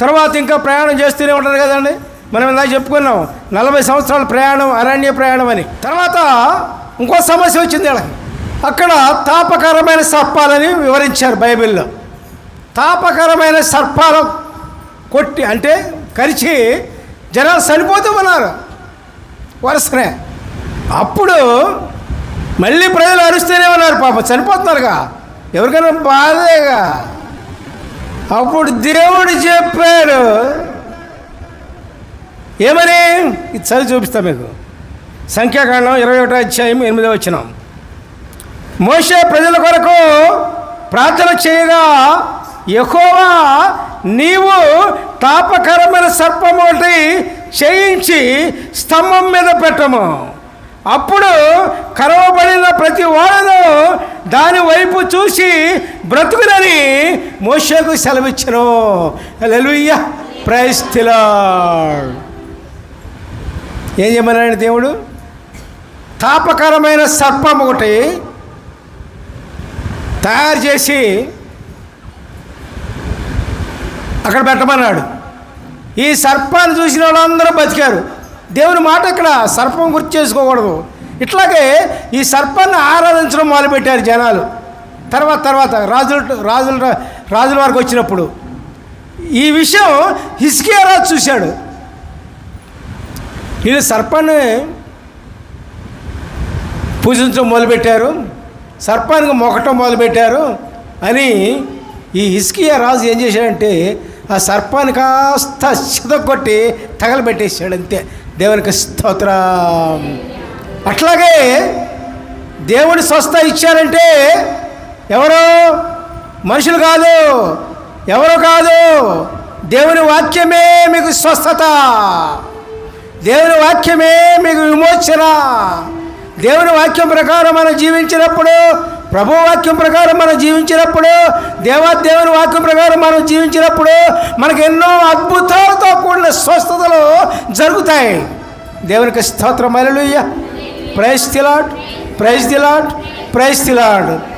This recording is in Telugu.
తర్వాత ఇంకా ప్రయాణం చేస్తూనే ఉంటారు కదండి? మనం ఇందాక చెప్పుకున్నాం నలభై సంవత్సరాల ప్రయాణం అరణ్య ప్రయాణం అని. తర్వాత ఇంకో సమస్య వచ్చింది వాళ్ళకి అక్కడ తాపకరమైన సర్పాలని వివరించారు బైబిల్లో. తాపకరమైన సర్పాలు కొట్టి అంటే కరిచి జనాలు చనిపోతూ ఉన్నారు. వరుసనే. అప్పుడు మళ్ళీ ప్రజలు అరుస్తూనే ఉన్నారు పాప చనిపోతున్నారుగా. ఎవరికైనా బాధేగా. అప్పుడు దేవుడు చెప్పాడు. ఏమని? ఇది చదివి చూపిస్తా మీకు. సంఖ్యాకాండం ఇరవై ఒకటో అధ్యాయం ఎనిమిదో వచ్చినాం మోషే ప్రజల కొరకు ప్రార్థన చేయగా ఎక్కువగా నీవు తాపకరమైన సర్పం ఒకటి చేయించి స్తంభం మీద పెట్టము. అప్పుడు కరవబడిన ప్రతి వాడను చూసి బ్రతుకునని మోషకు సెలవిచ్చను. లెలుయ్య ప్రైస్తుల ఏం చేయమన్నాడు దేవుడు? తాపకరమైన సర్పం ఒకటి తయారు చేసి అక్కడ పెట్టమన్నాడు. ఈ సర్పాన్ని చూసిన వాళ్ళందరూ బతికారు. దేవుని మాట ఇక్కడ సర్పం గుర్తు చేసుకోకూడదు. ఇట్లాగే ఈ సర్పాన్ని ఆరాధించడం మొదలుపెట్టారు జనాలు. తర్వాత తర్వాత రాజుల రాజుల రాజుల వారికి వచ్చినప్పుడు. ఈ విషయం హిస్కియా రాజు చూశాడు. వీళ్ళు సర్పాన్ని పూజించడం మొదలుపెట్టారు. సర్పానికి మొక్కటం మొదలుపెట్టారు అని ఈ హిస్కియా రాజు ఏం చేశాడంటే ఆ సర్పాన్ని కాస్త చితగొట్టి తగలబెట్టేసాడు అంతే. దేవునికి స్తోత్ర. అట్లాగే దేవుడు స్వస్థ ఇచ్చారంటే ఎవరు? మనుషులు కాదు. ఎవరు కాదు? దేవుని వాక్యమే మీకు స్వస్థత. దేవుని వాక్యమే మీకు విమోచన. దేవుని వాక్యం ప్రకారం మనం జీవించినప్పుడు ప్రభు వాక్యం ప్రకారం మనం జీవించినప్పుడు దేవా దేవుని వాక్యం ప్రకారం మనం జీవించినప్పుడు మనకు ఎన్నో అద్భుతాలతో కూడిన స్వస్థతలు జరుగుతాయి. దేవునికి స్తోత్రం. Hallelujah praise the Lord praise the Lord praise the Lord